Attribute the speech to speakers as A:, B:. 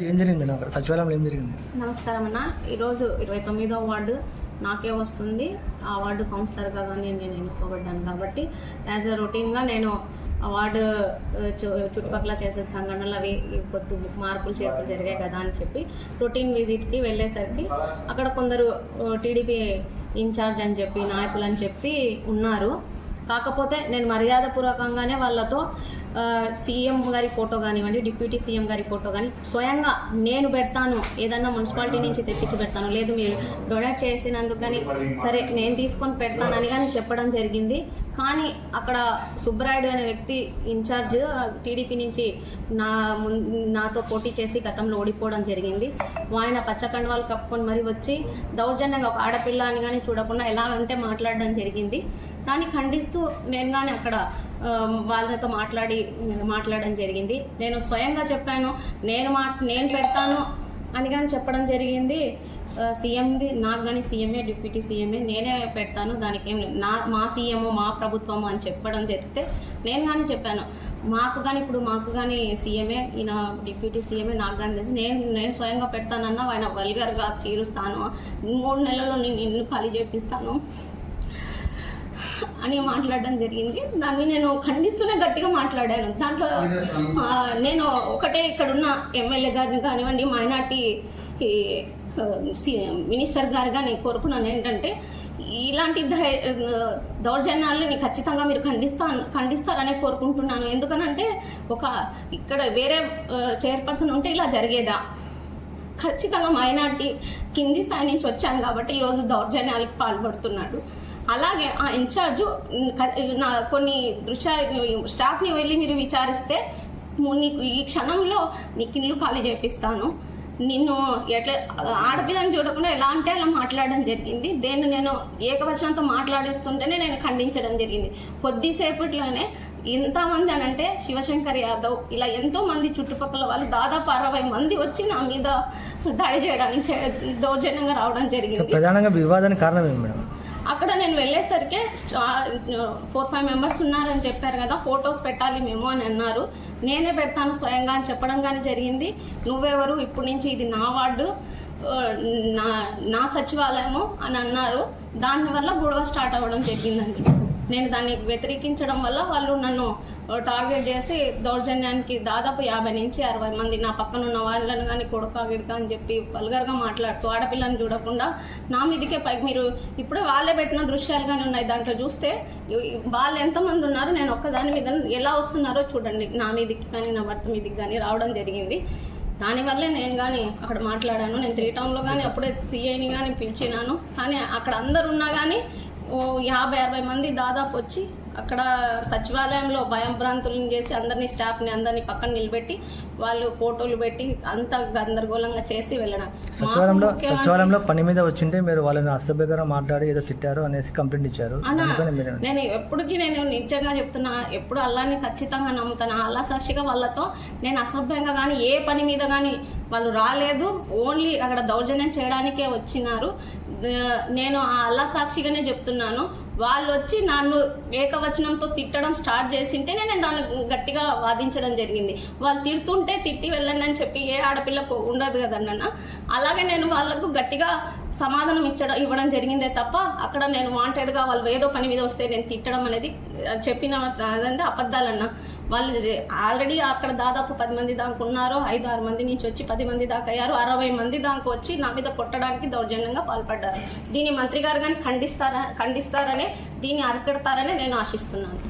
A: ఏం జరిగింది మేడం అక్కడ? సచివాలయంలో ఏం జరిగింది?
B: నమస్కారం అన్న. ఈరోజు ఇరవై తొమ్మిదో వార్డు నాకే వస్తుంది. ఆ వార్డు కౌన్సిలర్గా కానీ నేను ఎన్నుకోబడ్డాను కాబట్టి యాజ్ అ రొటీన్గా నేను వార్డు చు- చుట్టుపక్కల చేసే సంఘటనలు అవి కొద్ది మార్పులు చేర్పులు జరిగాయి కదా అని చెప్పి రొటీన్ విజిట్కి వెళ్ళేసరికి అక్కడ కొందరు టీడీపీ ఇన్ఛార్జ్ అని చెప్పి నాయకులు అని చెప్పి ఉన్నారు. కాకపోతే నేను మర్యాదపూర్వకంగానే వాళ్ళతో సీఎం గారి ఫోటో కానివ్వండి డిప్యూటీ సీఎం గారి ఫోటో కానీ స్వయంగా నేను పెడతాను. ఏదన్నా మున్సిపాలిటీ నుంచి తెప్పించి పెడతాను. లేదు మీరు డొనేట్ చేసినందుకు కానీ సరే నేను తీసుకొని పెడతానని కానీ చెప్పడం జరిగింది. కానీ అక్కడ సుబ్బరాయుడు అనే వ్యక్తి ఇన్ఛార్జ్ టీడీపీ నుంచి నా నాతో పోటీ చేసి గతంలో ఓడిపోవడం జరిగింది. ఆయన పచ్చకండవాలు కప్పుకొని మరి వచ్చి దౌర్జన్యంగా ఒక ఆడపిల్ల అని కానీ చూడకుండా ఎలా అంటే మాట్లాడడం జరిగింది. దాన్ని ఖండిస్తూ నేను కానీ అక్కడ వాళ్ళతో మాట్లాడి మాట్లాడడం జరిగింది. నేను స్వయంగా చెప్పాను నేను మా నేను పెడతాను అని కానీ చెప్పడం జరిగింది. సీఎంది నాకు కానీ సీఎంఏ డిప్యూటీ సీఎంఏ నేనే పెడతాను దానికి ఏం లేదు. నా మా సీఎం మా ప్రభుత్వము అని చెప్పడం జరిగితే నేను కానీ చెప్పాను. మాకు కానీ ఇప్పుడు మాకు కానీ సీఎంఏ ఈయన డిప్యూటీ సీఎంఏ నాకు కానీ తెలిసి నేను నేను స్వయంగా పెడతానన్నా ఆయన వల్గర్గా చీరుస్తాను మూడు నెలల్లో నేను ఇల్లు ఖాళీ చేపిస్తాను. అని మాట్లాడడం జరిగింది. దాన్ని నేను ఖండిస్తూనే గట్టిగా మాట్లాడాను. దాంట్లో నేను ఒకటే ఇక్కడున్న ఎమ్మెల్యే గారిని కానివ్వండి మైనార్టీ సి- మినిస్టర్ గారు కానీ కోరుకున్నాను ఏంటంటే ఇలాంటి ధై- దౌర్జన్యాలని ఖచ్చితంగా మీరు ఖండిస్తా ఖండిస్తారనే కోరుకుంటున్నాను. ఎందుకనంటే ఒక ఇక్కడ వేరే చైర్పర్సన్ ఉంటే ఇలా జరిగేదా? ఖచ్చితంగా మైనార్టీ కింది స్థాయి నుంచి వచ్చాను కాబట్టి ఈరోజు దౌర్జన్యాలకు పాల్పడుతున్నాడు. అలాగే ఆ ఇన్ఛార్జు నా కొన్ని దృశ్యాలు స్టాఫ్ని వెళ్ళి మీరు విచారిస్తే నీకు ఈ క్షణంలో నీకు ఇల్లు ఖాళీ చేపిస్తాను. నిన్ను ఎట్లా ఆడపిల్లని చూడకుండా ఎలా అంటే అలా మాట్లాడడం జరిగింది. దేన్ని నేను ఏకవచనంతో మాట్లాడిస్తుంటేనే నేను ఖండించడం జరిగింది. కొద్దిసేపట్లోనే ఇంతమంది అని అంటే శివశంకర్ యాదవ్ ఇలా ఎంతో మంది చుట్టుపక్కల వాళ్ళు దాదాపు అరవై మంది వచ్చి నా మీద దాడి చేయడానికి దౌర్జన్యంగా రావడం జరిగింది.
A: ప్రధానంగా వివాదానికి కారణం ఏంటి మేడం?
B: నేను వెళ్ళేసరికి ఫోర్ ఫైవ్ మెంబర్స్ ఉన్నారని చెప్పారు కదా ఫొటోస్ పెట్టాలి మేము అని అన్నారు. నేనే పెడతాను స్వయంగా అని చెప్పడం కానీ జరిగింది. నువ్వెవరు? ఇప్పటి నుంచి ఇది నా వార్డు నా నా సచివాలయము అని అన్నారు. దానివల్ల గొడవ స్టార్ట్ అవ్వడం జరిగిందండి. నేను దాన్ని వ్యతిరేకించడం వల్ల వాళ్ళు నన్ను టార్గెట్ చేసి దౌర్జన్యానికి దాదాపు యాభై నుంచి అరవై మంది నా పక్కన ఉన్న వాళ్ళని కానీ కొడుక విడక అని చెప్పి బల్గర్గా మాట్లాడుతూ ఆడపిల్లని చూడకుండా నా మీదకే పైకి మీరు ఇప్పుడే వాళ్ళే పెట్టిన దృశ్యాలు కానీ ఉన్నాయి. దాంట్లో చూస్తే వాళ్ళు ఎంతమంది ఉన్నారు నేను ఒక్కదాని మీద ఎలా వస్తున్నారో చూడండి. నా మీదకి కానీ నా భర్త మీదకి కానీ రావడం జరిగింది. దానివల్లే నేను కానీ అక్కడ మాట్లాడాను. నేను త్రీ టౌన్లో కానీ అప్పుడే సిఐని కానీ పిలిచినాను. కానీ అక్కడ అందరు ఉన్నా కానీ యాభై అరవై మంది దాదాపు వచ్చి అక్కడ సచివాలయంలో భయం భ్రాంతులను చేసి అందరినీ స్టాఫ్ని అందరినీ పక్కన నిలబెట్టి వాళ్ళు ఫోటోలు పెట్టి అంత గందరగోళంగా చేసి వెళ్ళడం.
A: సచివాలయంలో సచివాలయంలో పని మీద వచ్చింటే మీరు వాళ్ళని అసభ్యంగా మాట్లాడి ఏదో తిట్టారు అనేసి కంప్లైంట్ ఇచ్చారు.
B: నేను ఎప్పటికీ నేను నిజంగా చెప్తున్నా ఎప్పుడు అల్లాని ఖచ్చితంగా నమ్ముతాను. అల్లా సాక్షిగా వాళ్ళతో నేను అసభ్యంగా కానీ ఏ పని మీద కానీ వాళ్ళు రాలేదు. ఓన్లీ అక్కడ దౌర్జన్యం చేయడానికే వచ్చినారు. నేను ఆ అల్లా సాక్షిగానే చెప్తున్నాను. వాళ్ళు వచ్చి నన్ను ఏకవచనంతో తిట్టడం స్టార్ట్ చేసింటే నేను దాన్ని గట్టిగా వాదించడం జరిగింది. వాళ్ళు తిడుతుంటే తిట్టి వెళ్ళండి అని చెప్పి ఏ ఆడపిల్లకు ఉండదు కదన్న అలాగే నేను వాళ్ళకు గట్టిగా సమాధానం ఇచ్చడం ఇవ్వడం జరిగిందే తప్ప అక్కడ నేను వాంటెడ్గా వాళ్ళు ఏదో పని మీద వస్తే నేను తిట్టడం అనేది చెప్పిన అదంటే అబద్ధాలన్నా. వాళ్ళు ఆల్రెడీ అక్కడ దాదాపు పది మంది దాకా ఉన్నారు. ఐదు ఆరు మంది నుంచి వచ్చి పది మంది దాకా అయ్యారు. అరవై మంది దాకా వచ్చి నా మీద కొట్టడానికి దౌర్జన్యంగా పాల్పడ్డారు. దీన్ని మంత్రి గారు కానీ ఖండిస్తారా ఖండిస్తారనే దీన్ని అరికడతారని నేను ఆశిస్తున్నాను.